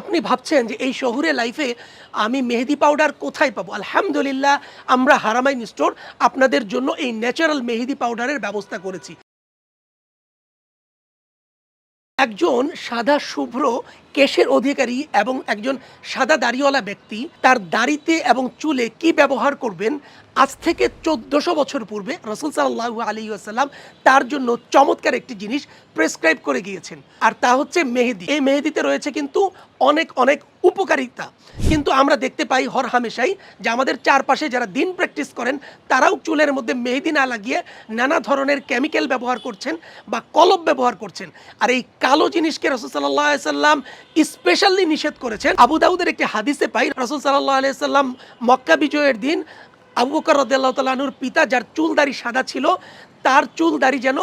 আপনি ভাবছেন যে এই শহুরে লাইফে আমি মেহেদি পাউডার কোথায় পাবো? আলহামদুলিল্লাহ, আমরা হারামাইন স্টোর আপনাদের জন্য এই ন্যাচারাল মেহেদি পাউডারের ব্যবস্থা করেছি। একজন সাদা শুভ্র কেশের অধিকারী এবং একজন সাদা দাড়িওয়ালা ব্যক্তি, তার দাড়িতে এবং চুলে কি ব্যবহার করবেন আজ থেকে চোদ্দশো বছর পূর্বে রসুল সাল্লাহ আলী আসাল্লাম তার জন্য চমৎকার একটি জিনিস প্রেসক্রাইব করে গিয়েছেন, আর তা হচ্ছে মেহেদি। এই মেহেদিতে রয়েছে কিন্তু অনেক অনেক উপকারিতা। কিন্তু আমরা দেখতে পাই হর হামেশাই যে আমাদের চারপাশে যারা দিন প্র্যাকটিস করেন, তারাও চুলের মধ্যে মেহেদি না লাগিয়ে নানা ধরনের কেমিক্যাল ব্যবহার করছেন বা কলব ব্যবহার করছেন। আর এই কালো জিনিসকে রসুল সাল্লাহ সাল্লাম স্পেশালি নিষেধ করেছেন। আবু দাউদের একটি হাদিসে পাই, রসুল সাল্লাহ আলাইসাল্লাম মক্কা বিজয়ের দিন আবু বকর রদাল্লাহ পিতা যার চুল দাড়ি সাদা ছিল, তার চুল দাড়ি যেন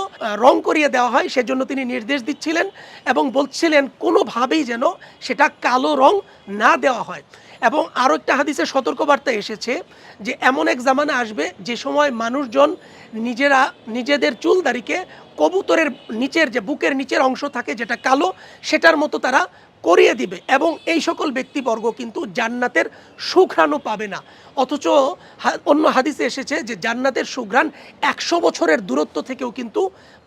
রং করিয়ে দেওয়া হয়, সেজন্য তিনি নির্দেশ দিচ্ছিলেন এবং বলছিলেন কোনোভাবেই যেন সেটা কালো রং না দেওয়া হয়। এবং আরও একটা হাদিসে সতর্কবার্তা এসেছে যে, এমন এক জামানা আসবে যে সময় মানুষজন নিজেরা, নিজেদের চুল দাড়িকে কবুতরের নিচের যে বুকের নিচের অংশ থাকে যেটা কালো, সেটার মতো তারা করিয়ে দিবে। এবং এই সকল ব্যক্তিবর্গ কিন্তু জান্নাতের সুঘ্রাণও পাবে না। অথচ অন্য হাদিসে এসেছে যে জান্নাতের সুঘ্রাণ একশো বছরের দূরত্ব থেকেও কিন্তু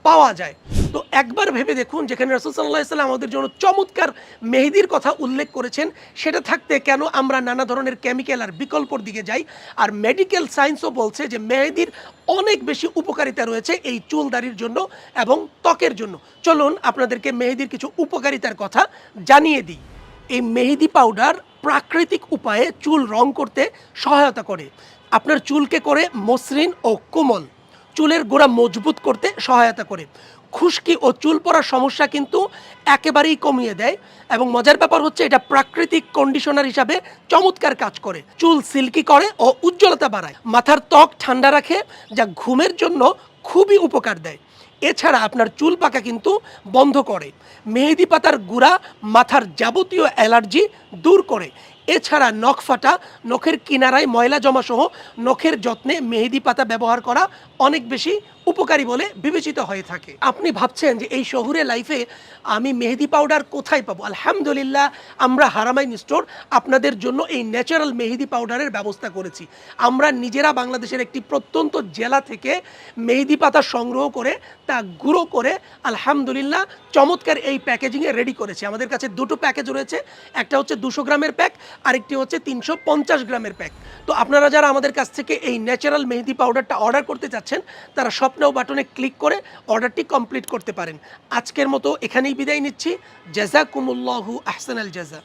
পাওয়া যায়। তো একবার ভেবে দেখুন, যেখানে রসুল সাল্লাহ সাল্লাম আমাদের জন্য চমৎকার মেহেদির কথা উল্লেখ করেছেন, সেটা থাকতে কেন আমরা নানা ধরনের কেমিক্যাল আর বিকল্পর দিকে যাই। আর মেডিকেল সায়েন্সও বলছে যে মেহেদির অনেক বেশি উপকারিতা রয়েছে এই চুল দাড়ির জন্য এবং ত্বকের জন্য। চলুন আপনাদেরকে মেহেদির কিছু উপকারিতার কথা জানিয়ে দিই। এই মেহেদি পাউডার প্রাকৃতিক উপায়ে চুল রং করতে সহায়তা করে। আপনার চুলকে করে মসৃণ ও কোমল। চুলের গোড়া মজবুত করতে সহায়তা করে। খুশকি ও চুল পড়ার সমস্যা কিন্তু একেবারেই কমিয়ে দেয় এবং মজার ব্যাপার হচ্ছে এটা প্রাকৃতিক কন্ডিশনার হিসাবে চমৎকার কাজ করে। চুল সিল্কি করে ও উজ্জ্বলতা বাড়ায়। মাথার ত্বক ঠান্ডা রাখে, যা ঘুমের জন্য খুবই উপকার দেয়। এছাড়া আপনার চুল পাকা কিন্তু বন্ধ করে। মেহেদি পাতার গুঁড়া মাথার যাবতীয় অ্যালার্জি দূর করে। এছাড়া নখ ফাটা, নখের কিনারায় ময়লা জমা সহ নখের যত্নে মেহেদি পাতা ব্যবহার করা অনেক বেশি উপকারী বলে বিবেচিত হয়ে থাকে। আপনি ভাবছেন যে এই শহুরে লাইফে আমি মেহেদি পাউডার কোথায় পাবো? আলহামদুলিল্লাহ, আমরা হারামাইন স্টোর, আপনাদের জন্য এই ন্যাচারাল মেহেদি পাউডারের ব্যবস্থা করেছি। আমরা নিজেরা বাংলাদেশের একটি প্রত্যন্ত জেলা থেকে মেহেদি পাতা সংগ্রহ করে, তা গুঁড়ো করে, আলহামদুলিল্লাহ, চমৎকার এই প্যাকেজিংয়ে রেডি করেছি। আমাদের কাছে দুটো প্যাকেজ রয়েছে। একটা হচ্ছে দুশো গ্রামের প্যাক আরেকটি হচ্ছে তিনশো পঞ্চাশ গ্রামের প্যাক তো আপনারা যারা আমাদের কাছ থেকে এই ন্যাচারাল মেহেদি পাউডারটা অর্ডার করতে চাচ্ছেন তারা স্বপ্নও বাটনে ক্লিক করে অর্ডারটি কমপ্লিট করতে পারেন। আজকের মতো এখানেই বিদায় নিচ্ছি। জাজাকুমুল্লাহু আহসানাল জাজা